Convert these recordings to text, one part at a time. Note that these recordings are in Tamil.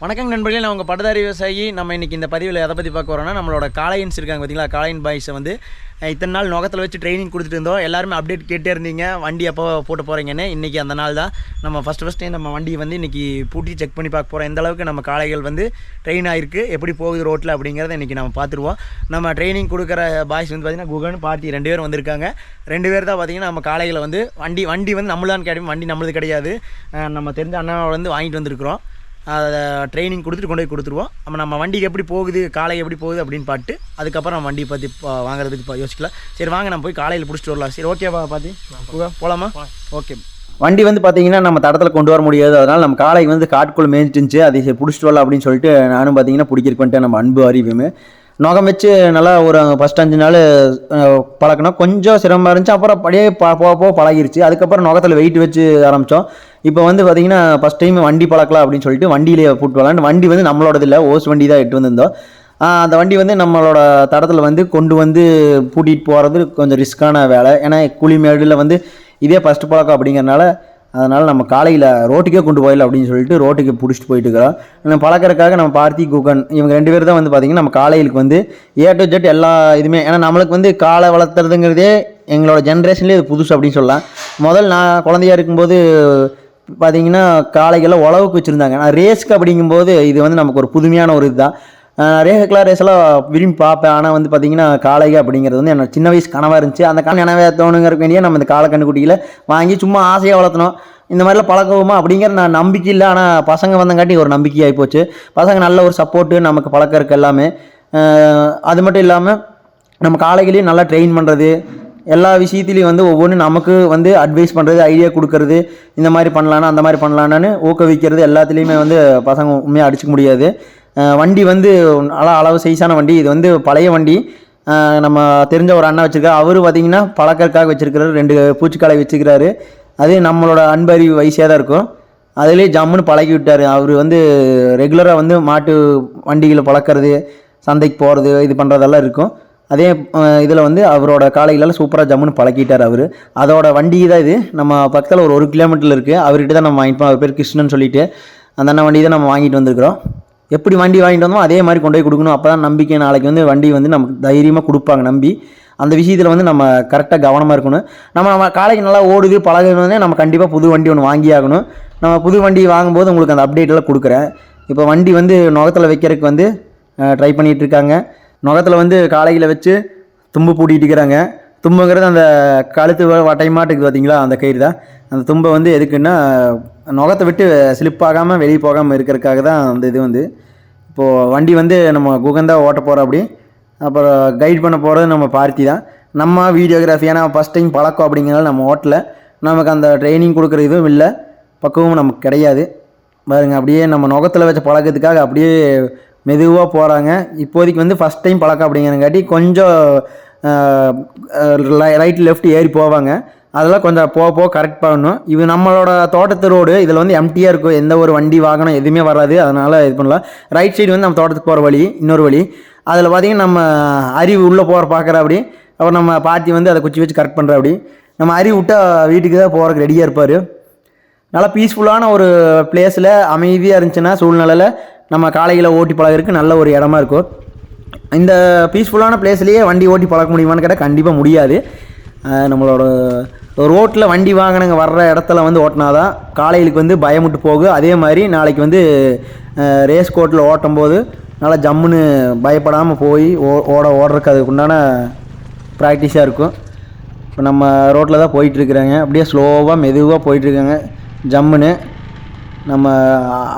வணக்கம் நண்பர்களே நான் உங்கள் படதாரி விவசாயி. நம்ம இன்றைக்கி இந்த பதிவில் எதை பற்றி பார்க்க வரோம்னா நம்மளோட காளையன்ஸ் இருக்காங்க பார்த்தீங்களா காளையன் பாய்ஸை வந்து இத்தனை நாள் நோகத்தில் வச்சு ட்ரைனிங் கொடுத்துட்டு இருந்தோம். எல்லாருமே அப்டேட் கேட்டே இருந்தீங்க. வண்டி எப்போ போட்டு போகிறீங்கன்னு இன்றைக்கி அந்த நாள் தான். நம்ம ஃபஸ்ட்டு ஃபஸ்ட்டு நம்ம வண்டியை வந்து இன்றைக்கி பூட்டி செக் பண்ணி பார்க்க போகிறோம் எந்த அளவுக்கு நம்ம காளைகள் வந்து ட்ரெயின் ஆகிருக்கு எப்படி போகுது ரோட்டில் அப்படிங்கிறத இன்றைக்கி நம்ம பார்த்துருவோம். நம்ம ட்ரைனிங் கொடுக்குற பாய்ஸ் வந்து பார்த்திங்கன்னா குகன் பார்ட்டி ரெண்டு பேரும் வந்திருக்காங்க. ரெண்டு பேர் தான் பார்த்திங்கன்னா நம்ம காளைகளை வந்து வண்டி வண்டி வந்து நம்மளான்னு கிடையாது வண்டி நம்மளுது கிடையாது. நம்ம தெரிஞ்ச அண்ணாவை வந்து வாங்கிட்டு வந்திருக்கிறோம். அதை ட்ரைனிங் கொடுத்துட்டு கொண்டு போய் கொடுத்துருவோம். நம்ம நம்ம வண்டிக்கு எப்படி போகுது காலை எப்படி போகுது அப்படின்னு பார்த்து அதுக்கப்புறம் நம்ம வண்டியை பற்றி வாங்குறதுக்கு யோசிக்கலாம். சரி வாங்க நம்ம போய் காலையில் பிடிச்சிட்டு வரலாம். சரி ஓகேவா பாத்தி? போகலாமா ஓகே வண்டி வந்து பார்த்தீங்கன்னா நம்ம தடத்தில் கொண்டு வர முடியாது. அதனால் நம்ம காலை வந்து காட்டுக்குள்ளே மேய்ஞ்சிருந்துச்சு. அதை பிடிச்சிட்டு வரலாம் அப்படின்னு சொல்லிட்டு நானும் பார்த்தீங்கன்னா பிடிக்கிறக்கு நம்ம அன்பு அறிவுமே. நுகம் வச்சு நல்லா ஒரு ஃபஸ்ட் அஞ்சு நாள் பழக்கணும். கொஞ்சம் சிரமமாக இருந்துச்சு. அப்புறம் அப்படியே ப போக போக பழகிருச்சு. அதுக்கப்புறம் நுகத்தில் வெயிட் வச்சு ஆரம்பித்தோம் இப்போ வந்து பார்த்தீங்கன்னா ஃபஸ்ட் டைம் வண்டி பழக்கலாம் அப்படின்னு சொல்லிட்டு வண்டியிலே போட்டு வரலான்னு வண்டி வந்து நம்மளோடது இல்லை ஓஸ் வண்டி தான் எட்டு வந்திருந்தோம். அந்த வண்டி வந்து நம்மளோட தடத்தில் வந்து கொண்டு வந்து பூட்டிகிட்டு போகிறது கொஞ்சம் ரிஸ்க்கான வேலை. ஏன்னா குழிமேடில் வந்து இதே ஃபஸ்ட்டு பழக்கம் அப்படிங்கிறனால அதனால் நம்ம காலையில் ரோட்டுக்கே கொண்டு போயிடல அப்படின்னு சொல்லிட்டு ரோட்டுக்கு பிடிச்சிட்டு போயிட்டு இருக்கிறோம். நம்ம பழக்கறதுக்காக நம்ம பார்த்தி குகன் இவங்க ரெண்டு பேர் தான் வந்து பார்த்திங்கன்னா நம்ம காலையிலுக்கு வந்து ஏ டு ஜெட் எல்லா இதுவுமே ஏன்னா நம்மளுக்கு வந்து காலை வளர்த்துறதுங்கிறதே எங்களோட ஜென்ரேஷன்லேயே இது புதுசு அப்படின்னு சொல்லலாம். முதல் நான் குழந்தையா இருக்கும்போது பார்த்தீங்கன்னா காளைகளை உழவுக்கு வச்சுருந்தாங்க. நான் ரேஸ்க்கு அப்படிங்கும்போது இது வந்து நமக்கு ஒரு புதுமையான ஒரு இதுதான். ரேகக்கெலாம் ரேஸ் எல்லாம் விரும்பி பார்ப்பேன். ஆனால் வந்து பார்த்தீங்கன்னா காளைக அப்படிங்கிறது வந்து என்னோட சின்ன வயசு கனவாக இருந்துச்சு. அந்த கண் நினைவே தோணுங்கிறக்க வேண்டிய நம்ம இந்த காளை கண்ணுக்குட்டிகளை வாங்கி சும்மா ஆசையாக வளர்த்தணும். இந்த மாதிரிலாம் பழக்கவுமா அப்படிங்கிற நான் நம்பிக்கை இல்லை. ஆனால் பசங்க வந்தங்காட்டி ஒரு நம்பிக்கையாகி போச்சு. பசங்க நல்ல ஒரு சப்போர்ட்டு நமக்கு பழக்கம் இருக்கு எல்லாமே. அது மட்டும் இல்லாமல் நம்ம காளைகளையும் நல்லா ட்ரெயின் பண்ணுறது எல்லா விஷயத்துலையும் வந்து ஒவ்வொன்றும் நமக்கு வந்து அட்வைஸ் பண்ணுறது ஐடியா கொடுக்கறது இந்த மாதிரி பண்ணலான்னா அந்த மாதிரி பண்ணலான்னு ஊக்குவிக்கிறது எல்லாத்துலேயுமே வந்து பசங்க உண்மையாக அடிச்சுக்க முடியாது. வண்டி வந்து நல்லா அளவு சைஸான வண்டி. இது வந்து பழைய வண்டி. நம்ம தெரிஞ்ச ஒரு அண்ணா வச்சுருக்காரு. அவர் பார்த்திங்கன்னா பழக்கற்காக வச்சுருக்கிறாரு. ரெண்டு பூச்சிக்காலை வச்சுக்கிறாரு அது நம்மளோட அன்பறிவு வயசாக தான் இருக்கும். அதிலே ஜம்முன்னு பழகி விட்டார். அவர் வந்து ரெகுலராக வந்து மாட்டு வண்டிகளை பழக்கிறது சந்தைக்கு போகிறது இது பண்ணுறதெல்லாம் இருக்கும். அதே இதில் வந்து அவரோட காலைகளெல்லாம் சூப்பராக ஜம்முன்னு பழக்கிட்டார் அவர். அதோட வண்டி தான் இது. நம்ம பக்கத்தில் ஒரு ஒரு கிலோமீட்டரில் இருக்குது அவர்கிட்ட தான் நம்ம வாங்கிப்போம். அவர் பேர் கிருஷ்ணன் சொல்லிட்டு. அந்த அண்ணன் வண்டி தான் நம்ம வாங்கிட்டு வந்திருக்கிறோம். எப்படி வண்டி வாங்கிட்டு வந்தோமோ அதே மாதிரி கொண்டு போய் கொடுக்கணும். அப்போ தான் நம்பிக்கை. நாளைக்கு வந்து வண்டி வந்து நமக்கு தைரியமாக கொடுப்பாங்க நம்பி. அந்த விஷயத்தில் வந்து நம்ம கரெக்டாக கவனமாக இருக்கணும். நம்ம நம்ம காலைக்கு நல்லா ஓடுது பழகணுன்னே நம்ம கண்டிப்பாக புது வண்டி ஒன்று வாங்கி ஆகணும். நம்ம புது வண்டி வாங்கும்போது உங்களுக்கு அந்த அப்டேட்டெல்லாம் கொடுக்குறேன். இப்போ வண்டி வந்து நுகத்தில் வைக்கிறதுக்கு வந்து ட்ரை பண்ணிகிட்ருக்காங்க நுகத்தில் வந்து காலையில் வச்சு தும்பு பூட்டிகிட்டு இருக்கிறாங்க. தும்புங்கிறது அந்த கழுத்து வட்டைமாட்டுக்கு பார்த்தீங்களா அந்த கயிறு தான். அந்த தும்பை வந்து எதுக்குன்னா நுகத்தை விட்டு ஸ்லிப் ஆகாமல் வெளியே போகாமல் இருக்கிறதுக்காக தான் அந்த இது வந்து. இப்போது வண்டி வந்து நம்ம குகந்தா ஓட்ட போகிறோம் அப்படி அப்புறம் கைட் பண்ண போகிறது நம்ம பார்த்தி தான். நம்ம வீடியோகிராஃபி ஏன்னா ஃபஸ்ட் டைம் பழக்கம் அப்படிங்கிறனால நம்ம ஓட்டல. நமக்கு அந்த ட்ரைனிங் கொடுக்குற இதுவும் இல்லை. பக்குவமும் நமக்கு கிடையாது. பாருங்க அப்படியே நம்ம நுகத்தில் வச்ச பழக்கத்துக்காக அப்படியே மெதுவாக போகிறாங்க இப்போதைக்கு வந்து ஃபஸ்ட் டைம் பழக்கம் அப்படிங்கிறங்காட்டி கொஞ்சம் ரைட் லெஃப்ட் ஏறி போவாங்க. அதெல்லாம் கொஞ்சம் போக போக கரெக்ட் பண்ணணும். இது நம்மளோட தோட்டத்து ரோடு இதில் வந்து எம்டியாக இருக்கும். எந்த ஒரு வண்டி வாகனம் எதுவுமே வராது. அதனால் இது பண்ணலாம். ரைட் சைடு வந்து நம்ம தோட்டத்துக்கு போகிற வழி இன்னொரு வழி. அதில் பார்த்தீங்கன்னா நம்ம அறிவு உள்ளே போகிற பார்க்குற அப்படி. அப்புறம் நம்ம பாட்டி வந்து அதை குச்சி வச்சு கரெக்ட் பண்ணுற அப்படி. நம்ம அறிவு விட்டால் வீட்டுக்கு தான் போகிறதுக்கு ரெடியாக இருப்பார். நல்லா பீஸ்ஃபுல்லான ஒரு பிளேஸில் அமைதியாக இருந்துச்சுன்னா சூழ்நிலையில் நம்ம காலையில் ஓட்டி பழகிறதுக்கு நல்ல ஒரு இடமா இருக்கும். இந்த பீஸ்ஃபுல்லான பிளேஸ்லேயே வண்டி ஓட்டி பழக்க முடியுமான்னு கேட்டால் கண்டிப்பாக முடியாது. நம்மளோட ரோட்டில் வண்டி வாகனங்க வர்ற இடத்துல வந்து ஓட்டினாதான் காலையிலுக்கு வந்து பயமுட்டு போகும் அதே மாதிரி நாளைக்கு வந்து ரேஸ் கோட்டில் ஓட்டும் போது நல்லா ஜம்முன்னு பயப்படாமல் போய் ஓ ஓட ஓடுறதுக்கு அதுக்கு உண்டான ப்ராக்டிஸாக இருக்கும். இப்போ நம்ம ரோட்டில் தான் போயிட்டுருக்குறாங்க. அப்படியே ஸ்லோவாக மெதுவாக போயிட்டுருக்காங்க. ஜம்முன்னு. நம்ம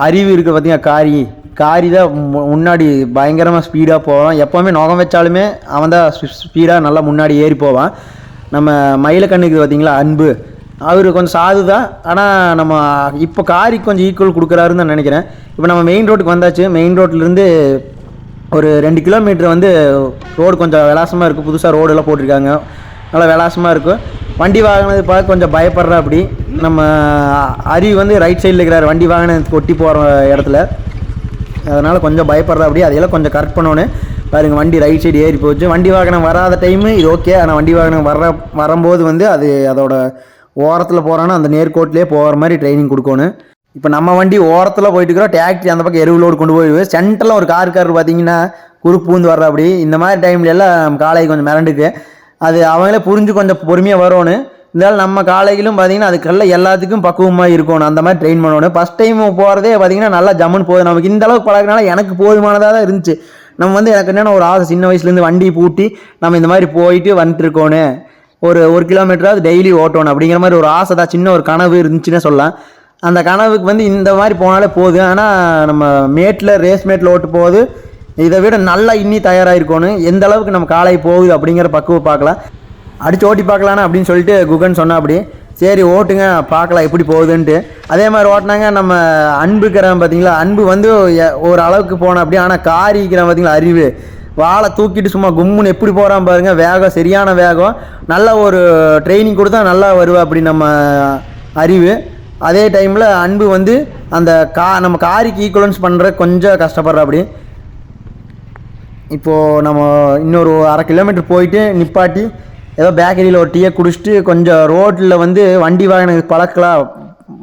அறிவு இருக்குது பார்த்திங்கன்னா காரி? காரி தான் மு- முன்னாடி பயங்கரமாக ஸ்பீடாக போவான். எப்போவுமே நுகம் வச்சாலுமே அவன் தான் ஸ்பீடாக நல்லா முன்னாடி ஏறி போவான். நம்ம மயிலக்கண்ணுக்கு பார்த்தீங்களா அன்பு. அவர் கொஞ்சம் சாது தான். ஆனால் நம்ம இப்போ காரிக்கு கொஞ்சம் ஈக்குவல் கொடுக்குறாருன்னு தான் நினைக்கிறேன். இப்போ நம்ம மெயின் ரோட்டுக்கு வந்தாச்சு. மெயின் ரோட்லேருந்து ஒரு ரெண்டு கிலோமீட்டர் வந்து ரோடு கொஞ்சம் விலாசமாக இருக்குது புதுசாக ரோடெல்லாம் போட்டிருக்காங்க. நல்லா விலாசமாக இருக்கும் வண்டி வாங்கினது பார்க்க கொஞ்சம் பயப்படுறா அப்படி நம்ம அறிவு வந்து ரைட் சைடில் இருக்கிறார். வண்டி வாகனத்துக்கு ஒட்டி போகிற இடத்துல. அதனால் கொஞ்சம் பயப்படுற அப்படி அதையெல்லாம் கொஞ்சம் கரெக்ட் பண்ணணும் பாருங்க வண்டி ரைட் சைடு ஏறி போச்சு. வண்டி வாகனம் வராத டைமு இது ஓகே ஆனால் வண்டி வாகனம் வர வரும்போது வந்து அது அதோட ஓரத்தில் போகிறான்னா அந்த நேர்கோட்டிலே போகிற மாதிரி ட்ரைனிங் கொடுக்கணும். இப்போ நம்ம வண்டி ஓரத்தில் போயிட்டுக்கிறோம் இருக்கிறோம். அந்த பக்கம் எருவு லோடு கொண்டு போய் சென்டரில் ஒரு கார் கார் பார்த்தீங்கன்னா குறுக்கு பூந்து வர்ற அப்படி. இந்த மாதிரி டைம்ல எல்லாம் காலை கொஞ்சம் மிரண்டுக்கு. அது அவங்களே புரிஞ்சு கொஞ்சம் பொறுமையாக வரணும் இருந்தாலும் நம்ம காலையிலும் பார்த்தீங்கன்னா அதுக்கெல்லாம் எல்லாத்துக்கும் பக்குவமாக இருக்கணும் அந்த மாதிரி ட்ரெயின் பண்ணணும் ஃபஸ்ட் டைம் போகிறதே பார்த்தீங்கன்னா நல்லா ஜம்முன்னு போகுது. நமக்கு இந்த அளவுக்கு பழகினால எனக்கு போதுமானதாக தான் இருந்துச்சு. நம்ம வந்து எனக்கு என்னென்ன ஒரு ஆசை சின்ன வயசுலேருந்து வண்டி பூட்டி நம்ம இந்த மாதிரி போயிட்டு வந்துட்டு ஒரு ஒரு கிலோமீட்டராவது டெய்லி ஓட்டணும் அப்படிங்கிற மாதிரி ஒரு ஆசை தான். சின்ன ஒரு கனவு இருந்துச்சுன்னே சொல்லலாம். அந்த கனவுக்கு வந்து இந்த மாதிரி போனாலே போதும். ஆனால் நம்ம மேட்டில் ரேஸ் மேட்டில் ஓட்டு போகுது இதை விட நல்லா இன்னி தயாராகிருக்கணும் எந்த அளவுக்கு நம்ம காலை போகுது அப்படிங்கிற பக்குவம் பார்க்கலாம். அடிச்சு ஓட்டி பார்க்கலான்னு அப்படின்னு சொல்லிட்டு குகன் சொன்னா அப்படி சரி ஓட்டுங்க பார்க்கலாம் எப்படி போகுதுன்ட்டு. அதே மாதிரி ஓட்டினாங்க நம்ம அன்புக்கிறவன் பார்த்தீங்களா? அன்பு வந்து எ- ஒரு அளவுக்கு போனோம் அப்படி ஆனால் காரிக்கிறவன் பார்த்தீங்களா அறிவு. வாழை தூக்கிட்டு சும்மா கும்முன்னு எப்படி போகிறான் பாருங்கள் வேகம் சரியான வேகம். நல்ல ஒரு ட்ரைனிங் கொடுத்தா நல்லா வருவா அப்படி நம்ம அறிவு. அதே டைமில் அன்பு வந்து அந்த கா நம்ம காரிக்கு ஈக்குவலன்ஸ் பண்ணுற கொஞ்சம் கஷ்டப்படுற அப்படி. இப்போது நம்ம இன்னொரு அரை கிலோமீட்டர் போயிட்டு நிப்பாட்டி ஏதோ பேக்கரியில் ஒரு டீயை குடிச்சிட்டு கொஞ்சம் ரோட்டில் வந்து வண்டி வாகனங்கள் பழக்கலாம்.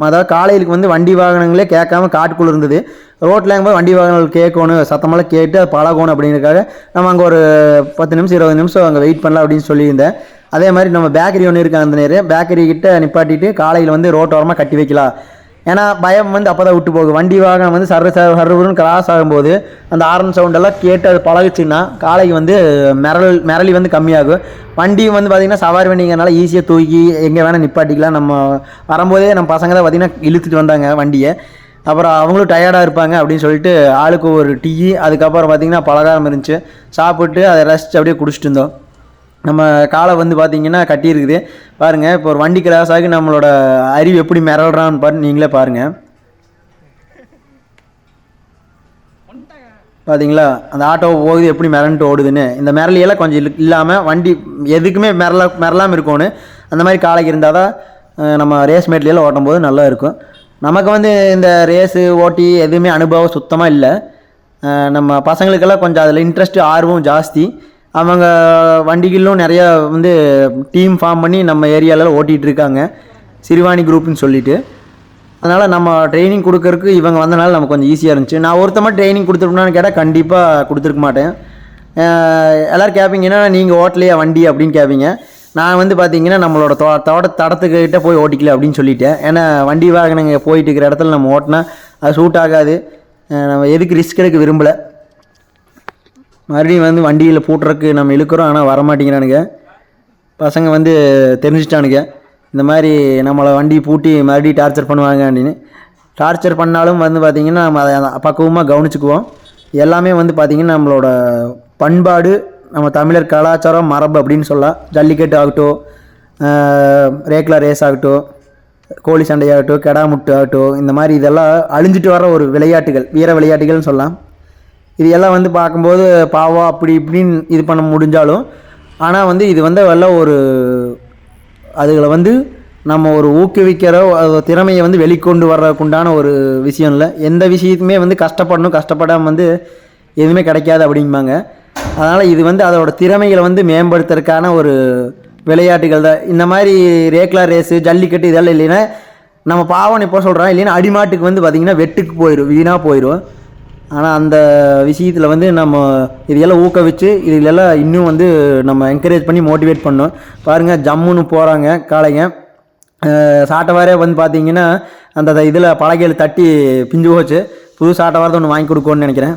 அதாவது காலையிலுக்கு வந்து வண்டி வாகனங்களே கேட்காம காட்டுக்குள்ளே இருந்தது. ரோட்டில் போது வண்டி வாகனங்கள் கேட்கணும் சத்தமெல்லாம் கேட்டு அது பழகணும் அப்படிங்கிறக்காக நம்ம அங்கே ஒரு பத்து நிமிஷம் இருபது நிமிஷம் அங்கே வெயிட் பண்ணலாம் அப்படின்னு சொல்லியிருந்தேன். அதே மாதிரி நம்ம பேக்கரி ஒன்று இருக்காங்க அந்த நேரம் பேக்கரி கிட்ட நிப்பாட்டிட்டு காலையில் வந்து ரோட்டோரமாக கட்டி வைக்கலாம். ஏன்னா பயம் வந்து அப்போ தான் விட்டு போகும் வண்டி வாகனம் வந்து சர்வ சர்வருன்னு கிராஸ் ஆகும்போது அந்த ஆரன் சவுண்டெல்லாம் கேட்டு அது பழகுச்சுன்னா காலைக்கு வந்து மிரல் மிரளி வந்து கம்மியாகும். வண்டியும் வந்து பார்த்திங்கன்னா சவாரி வண்டிங்கிறனால ஈஸியாக தூக்கி எங்கே வேணால் நிப்பாட்டிக்கலாம். நம்ம வரும்போதே நம்ம பசங்க தான் பார்த்திங்கன்னா இழுத்துட்டு வந்தாங்க வண்டியை. அப்புறம் அவங்களும் டயர்டாக இருப்பாங்க அப்படின்னு சொல்லிட்டு ஆளுக்கு ஒரு டீ அதுக்கப்புறம் பார்த்திங்கன்னா பலகாரம் இருந்துச்சு. சாப்பிட்டு அதை ரசித்து அப்படியே குடிச்சிட்டு இருந்தோம். நம்ம காலை வந்து பார்த்தீங்கன்னா கட்டியிருக்குது. பாருங்கள் இப்போ ஒரு வண்டி கிராஸ் ஆகி நம்மளோட அறிவு எப்படி மிரடுறான்னு பாரு நீங்களே பாருங்கள் பார்த்தீங்களா அந்த ஆட்டோ போகுது எப்படி மிரண்டு ஓடுதுன்னு. இந்த மிரளியெல்லாம் கொஞ்சம் இல்லாமல் வண்டி எதுக்குமே மிரள மிரளாமல் இருக்கணும் அந்த மாதிரி காலைக்கு இருந்தால் தான் நம்ம ரேஸ் மேட்லையெல்லாம் ஓட்டும்போது நல்லா இருக்கும். நமக்கு வந்து இந்த ரேஸு ஓட்டி எதுவுமே அனுபவம் சுத்தமாக இல்லை. நம்ம பசங்களுக்கெல்லாம் கொஞ்சம் அதில் இன்ட்ரெஸ்ட்டு ஆர்வம் ஜாஸ்தி. அவங்க வண்டிகளும் நிறையா வந்து டீம் ஃபார்ம் பண்ணி நம்ம ஏரியாவில் ஓட்டிகிட்டு இருக்காங்க. சிறுவாணி குரூப்னு சொல்லிட்டு. அதனால் நம்ம ட்ரைனிங் கொடுக்கறக்கு இவங்க வந்தனால நமக்கு கொஞ்சம் ஈஸியாக இருந்துச்சு. நான் ஒருத்தமாக ட்ரைனிங் கொடுத்துருப்பேன்னு கேட்டால் கண்டிப்பாக கொடுத்துருக்க மாட்டேன். எல்லோரும் கேட்பீங்கன்னா கேட்பீங்க நீங்கள் ஓட்டலையா வண்டி? அப்படின்னு கேட்பீங்க நான் வந்து பார்த்தீங்கன்னா நம்மளோட தோ தோட்ட தடத்துக்கிட்ட போய் ஓட்டிக்கல அப்படின்னு சொல்லிட்டேன். ஏன்னா வண்டி வாகனங்க போயிட்டு இருக்கிற இடத்துல நம்ம ஓட்டினா அது சூட் ஆகாது. நம்ம எதுக்கு ரிஸ்க் எடுக்க விரும்பலை. மறுபடியும் வந்து வண்டியில் பூட்டுறதுக்கு நம்ம இழுக்கிறோம் ஆனால் வரமாட்டேங்கிறானுங்க. பசங்க வந்து தெரிஞ்சிட்டானுங்க. இந்த மாதிரி நம்மளை வண்டி பூட்டி மறுபடியும் டார்ச்சர் பண்ணுவாங்க அப்படின்னு. டார்ச்சர் பண்ணாலும் வந்து பார்த்திங்கன்னா நம்ம அதை பக்குவமாக கவனிச்சுக்குவோம். எல்லாமே வந்து பார்த்திங்கன்னா நம்மளோட பண்பாடு நம்ம தமிழர் கலாச்சாரம் மரபு அப்படின்னு சொல்லலாம். ஜல்லிக்கட்டு ஆகட்டும் ரேக்லா ரேஸ் ஆகட்டும் கோழி சண்டையாகட்டும் கெடாமுட்டு ஆகட்டும் இந்த மாதிரி இதெல்லாம் அழிஞ்சிட்டு வர ஒரு விளையாட்டுகள் வீர விளையாட்டுகள்னு சொல்லலாம். இது எல்லாம் வந்து பார்க்கும்போது பாவம் அப்படி இப்படின்னு இது பண்ண முடிஞ்சாலும் ஆனால் வந்து இது வந்து எல்லாம் ஒரு அதுகளை வந்து நம்ம ஒரு ஊக்குவிக்கிற திறமையை வந்து வெளிக்கொண்டு வர்றதுக்குண்டான ஒரு விஷயம் இல்லை. எந்த விஷயத்துமே வந்து கஷ்டப்படணும் கஷ்டப்படாமல் வந்து எதுவுமே கிடைக்காது அப்படிம்பாங்க. அதனால் இது வந்து அதோட திறமைகளை வந்து மேம்படுத்துறதுக்கான ஒரு விளையாட்டுகள் தான். இந்த மாதிரி ரேக்லா ரேஸு ஜல்லிக்கட்டு இதெல்லாம் இல்லைன்னா நம்ம பாவம் இப்போ சொல்கிறோம் இல்லைன்னா அடிமாட்டுக்கு வந்து பார்த்திங்கன்னா வெட்டுக்கு போயிடும் வீணாக போயிடும் ஆனால் அந்த விஷயத்தில் வந்து நம்ம இதையெல்லாம் ஊக்குவிச்சு இதிலெல்லாம் இன்னும் வந்து நம்ம என்கரேஜ் பண்ணி மோட்டிவேட் பண்ணோம். பாருங்கள் ஜம்முன்னு போகிறாங்க காளைங்க. சாட்டவாரே வந்து பார்த்தீங்கன்னா அந்த இதில் பழகையில் தட்டி பிஞ்சு போச்சு. புது சாட்டவாரத்தை ஒன்று வாங்கி கொடுக்கணும்னு நினைக்கிறேன்.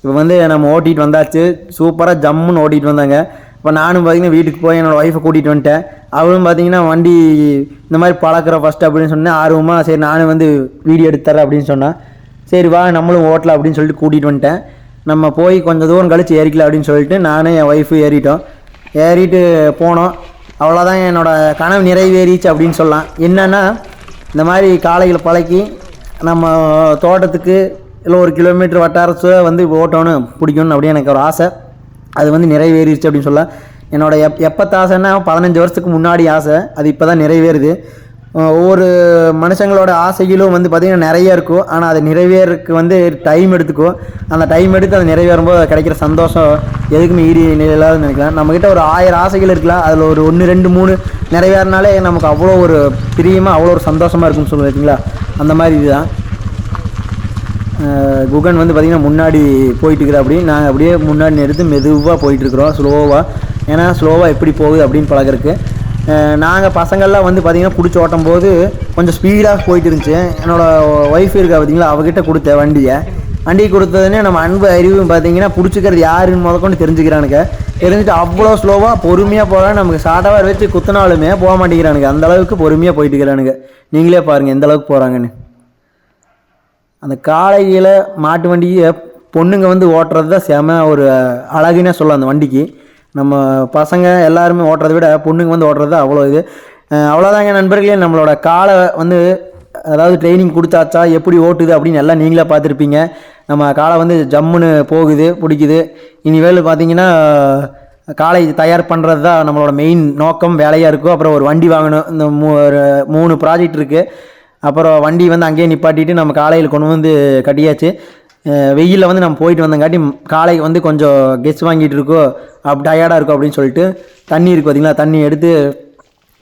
இப்போ வந்து நம்ம ஓட்டிகிட்டு வந்தாச்சு. சூப்பராக ஜம்முன்னு ஓட்டிகிட்டு வந்தாங்க. இப்போ நானும் பார்த்தீங்கன்னா வீட்டுக்கு போய் என்னோடய ஒய்ஃபை கூட்டிகிட்டு வந்துட்டேன். அவளும் பார்த்தீங்கன்னா வண்டி இந்த மாதிரி பழக்கிற ஃபஸ்ட்டு அப்படின்னு சொன்னேன். ஆர்வமாக சரி நானும் வந்து வீடியோ எடுத்துறேன் அப்படின்னு சொன்னேன். சரி வா நம்மளும் ஓட்டலாம் அப்படின்னு சொல்லிட்டு கூட்டிகிட்டு வந்துட்டேன். நம்ம போய் கொஞ்சம் தூரம் கழித்து ஏறிக்கலாம் அப்படின்னு சொல்லிட்டு நானும் என் ஒய்ஃபு ஏறிட்டோம். ஏறிட்டு போனோம். அவ்வளோதான் என்னோடய கனவு நிறைவேறிச்சு அப்படின்னு சொல்லலாம். என்னென்னா இந்த மாதிரி காளைகளை பழக்கி நம்ம தோட்டத்துக்கு இல்லை ஒரு கிலோமீட்டர் வட்டாரத்தை வந்து ஓட்டோன்னு பிடிக்கணும் அப்படின்னு எனக்கு ஒரு ஆசை. அது வந்து நிறைவேறிடுச்சு அப்படின்னு சொல்லலாம். என்னோட எப் எப்போ ஆசைன்னா பதினஞ்சு வருஷத்துக்கு முன்னாடி ஆசை. அது இப்போ தான் நிறைவேறுது. ஒவ்வொரு மனுஷங்களோட ஆசைகளும் வந்து பார்த்திங்கன்னா நிறைய இருக்கும். ஆனால் அது நிறைவேறக்கு வந்து டைம் எடுத்துக்கும் அந்த டைம் எடுத்து அது நிறைவேறும்போது அது கிடைக்கிற சந்தோஷம் எதுக்குமே ஈடு நிலையில்லாத நினைக்கலாம். நம்மக்கிட்ட ஒரு ஆயிரம் ஆசைகள் இருக்கலாம். அதில் ஒரு ஒன்று ரெண்டு மூணு நிறைவேறினாலே நமக்கு அவ்வளோ ஒரு பிரியமாக அவ்வளோ ஒரு சந்தோஷமாக இருக்கும்னு சொல்லுவீங்களா அந்த மாதிரி இதுதான். குகன் வந்து பார்த்திங்கன்னா முன்னாடி போயிட்டுருக்குற அப்படி நாங்கள் அப்படியே முன்னாடி எடுத்து மெதுவாக போயிட்டுருக்குறோம் ஸ்லோவாக ஏன்னா ஸ்லோவாக எப்படி போகுது அப்படின்னு பழகிறதுக்கு. நாங்கள் பசங்கள்லாம் வந்து பார்த்திங்கன்னா பிடிச்சி ஓட்டும் போது கொஞ்சம் ஸ்பீடாக போயிட்டு இருந்துச்சு என்னோடய ஒய்ஃப் இருக்கா பார்த்தீங்களா அவகிட்ட கொடுத்த வண்டியை. வண்டி கொடுத்ததுனே நம்ம அன்பு அறிவும் பார்த்தீங்கன்னா பிடிச்சிக்கிறது யாருன்னு முதற்கொண்டு தெரிஞ்சுக்கிறானுங்க. தெரிஞ்சுட்டு அவ்வளோ ஸ்லோவாக பொறுமையாக போகிறான் நமக்கு சாட்டவார் வச்சு குத்தினாலுமே போக மாட்டேங்கிறானுங்க. அந்த அளவுக்கு பொறுமையாக போயிட்டு இருக்கிறானுங்க. நீங்களே பாருங்கள் எந்த அளவுக்கு போகிறாங்கன்னு அந்த காலையில் மாட்டு வண்டியை பொண்ணுங்க வந்து ஓட்டுறது தான் செம ஒரு அழகுன்னே சொல்லலாம் அந்த வண்டிக்கு. நம்ம பசங்க எல்லாருமே ஓட்டுறதை விட பொண்ணுங்க வந்து ஓட்டுறது தான் அவ்வளோ இது. அவ்வளோதாங்க நண்பர்களே நம்மளோட காலை வந்து அதாவது ட்ரைனிங் கொடுத்தாச்சா எப்படி ஓட்டுது அப்படின்னு எல்லாம் நீங்களே பார்த்துருப்பீங்க. நம்ம காலை வந்து ஜம்முன்னு போகுது பிடிக்குது. இனிமேல் பார்த்தீங்கன்னா காலை தயார் பண்ணுறது தான் நம்மளோட மெயின் நோக்கம் வேலையாக இருக்கும். அப்புறம் ஒரு வண்டி வாங்கணும் இந்த மூ மூணு ப்ராஜெக்ட் இருக்குது அப்புறம் வண்டி வந்து அங்கேயே நிப்பாட்டிட்டு நம்ம காலையில் கொண்டு வந்து கட்டியாச்சு. வெயிலில் வந்து நம்ம போயிட்டு வந்தங்காட்டி காலை வந்து கொஞ்சம் கெஸ் வாங்கிட்டு இருக்கோ அப் டயர்டாக இருக்கும் அப்படின்னு சொல்லிட்டு தண்ணி இருக்குது பார்த்தீங்களா தண்ணி எடுத்து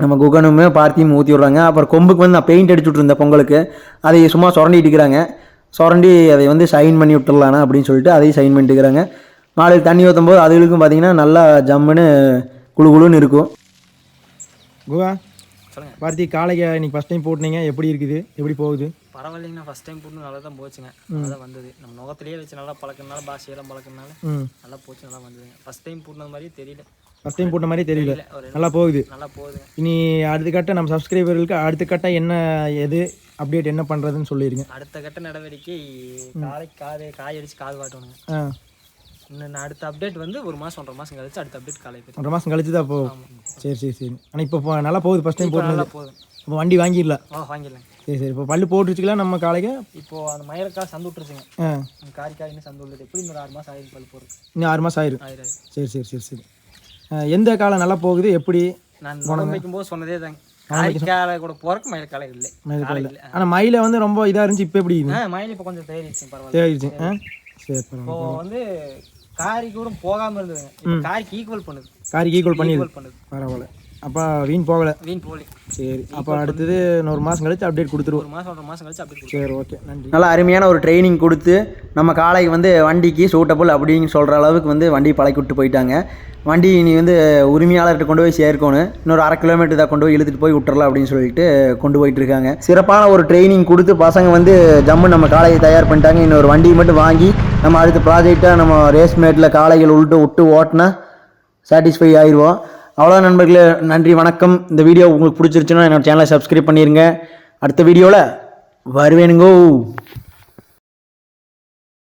நம்ம குகனுமே பார்த்தியும் ஊற்றி விட்றாங்க. அப்புறம் கொம்புக்கு வந்து நான் பெயிண்ட் அடிச்சு விட்ருந்தேன் பொங்கலுக்கு. அதை சும்மா சுரண்டிட்டு இருக்கிறாங்க. சுரண்டி அதை வந்து சைன் பண்ணி விட்டுறலாண்ணா அப்படின்னு சொல்லிட்டு அதையும் சைன் பண்ணிட்டு இருக்கிறாங்க. மாடுக்கு தண்ணி ஊற்றும் போது அதுகளுக்கும் பார்த்தீங்கன்னா நல்லா ஜம்முன்னு குளு குளுன்னு இருக்கும். குகா பார்த்தி காளைக்கு இன்னைக்கு ஃபஸ்ட் டைம் போட்டுனீங்க. எப்படி இருக்குது? எப்படி போகுது? பரவாயில்லைங்கண்ணா ஃபஸ்ட் டைம் போட்டு நல்லா தான் போச்சுங்க. நல்லா வந்தது. நம்ம நுகத்திலேயே வச்சு நல்லா பழக்கனால பாஷையெல்லாம் பழக்கனால நல்லா போச்சு நல்லா வந்ததுங்க. ஃபஸ்ட் டைம் போட்டுனது மாதிரியே தெரியல. ஃபஸ்ட் டைம் போட்ட மாதிரி தெரியல. நல்லா போகுது. நல்லா போகுதுங்க. இனி அடுத்த கட்ட நம்ம சப்ஸ்கிரைபர்களுக்கு அடுத்த கட்ட என்ன எது அப்டேட் என்ன பண்ணுறதுன்னு சொல்லிடுங்க அடுத்த கட்ட நடவடிக்கை காலை காது காய் அடிச்சு காது காட்டணுங்க ஆ. இன்னும் அடுத்த அப்டேட் வந்து ஒரு மாதம் ஒன்றரை மாதம் கழிச்சு அடுத்த அப்டேட் காலை ஒன்றரை மாதம் கழிச்சு தான் போகும் சரி சரி சரி. ஆனால் இப்போ நல்லா போகுது ஃபஸ்ட் டைம் போட்டு நல்லா போதும் இப்போ வண்டி வாங்கிடலாம் ஓ வாங்கிடலாம் சரி சரி. இப்போ பல்லு போட்டு வச்சுக்கலாம் நம்ம காளைக்கு. இப்போ அந்த மயிலக்காய் சந்து விட்டுருச்சுங்க. ஆ. காரிக்காய் இன்னும் சந்து உள்ளது எப்படி இன்னொரு ஆறு மாதம் ஆயில் பல் போகிறது இன்னும் ஆறு மாதம் ஆயிரும். ஆயிரம் ஆயிரம். சரி சரி சரி சரி. ஆ, எந்த காலம் நல்லா போகுது? எப்படி நான் உடம்பு வைக்கும்போது சொன்னதே தாங்க. காரிக்காலை கூட போறக்கு மயிலக்காலை இல்லை. காலை இல்லை. ஆனால் மயில வந்து ரொம்ப இதாக இருந்துச்சு இப்போ எப்படி ஆ மயில் இப்போ கொஞ்சம் தேறிடுச்சு பரவாயில்ல. ஆ சரி இப்போ வந்து காரி கூட போகாம இருந்ததுங்க. காரிக்கு ஈக்குவல் பண்ணுது. காரிக்கு ஈக்குவல் ஈக்குவல் பண்ணுது. பரவாயில்ல. அப்போ வீண் போகலை. வீண் போலி சரி அப்போ அடுத்தது இன்னொரு மாதம் கழிச்சு அப்டேட் கொடுத்துருவோம். ஒரு மாதம் ஒன்றரை மாதம் கழிச்சு அப்படி சரி ஓகே நன்றி. நல்லா அருமையான ஒரு ட்ரைனிங் கொடுத்து நம்ம காளைக்கு வந்து வண்டிக்கு சூட்டபுள் அப்படின்னு சொல்கிற அளவுக்கு வந்து வண்டி பழக்கி விட்டு போயிட்டாங்க. வண்டி நீ வந்து உரிமையாளர்கிட்ட கொண்டு போய் சேர்க்கணும். இன்னொரு அரை கிலோமீட்டர் தான் கொண்டு போய் இழுத்துட்டு போய் விட்டுறலாம் அப்படின்னு சொல்லிட்டு கொண்டு போயிட்டு இருக்காங்க. சிறப்பான ஒரு ட்ரைனிங் கொடுத்து பசங்க வந்து ஜம்மு நம்ம காளையை தயார் பண்ணிட்டாங்க. இன்னொரு வண்டியை மட்டும் வாங்கி நம்ம அடுத்த ப்ராஜெக்டாக நம்ம ரேஸ் மேட்டில் காளைகள் உள்ட்டு விட்டு ஓட்டினா சாட்டிஸ்ஃபை ஆயிடுவோம் அவ்வளோ நண்பர்களே நன்றி வணக்கம். இந்த வீடியோ உங்களுக்கு பிடிச்சிருச்சுன்னா என்னோட சேனலை சப்ஸ்கிரைப் பண்ணிடுங்க அடுத்த வீடியோவில் வருவேனுங்கோ.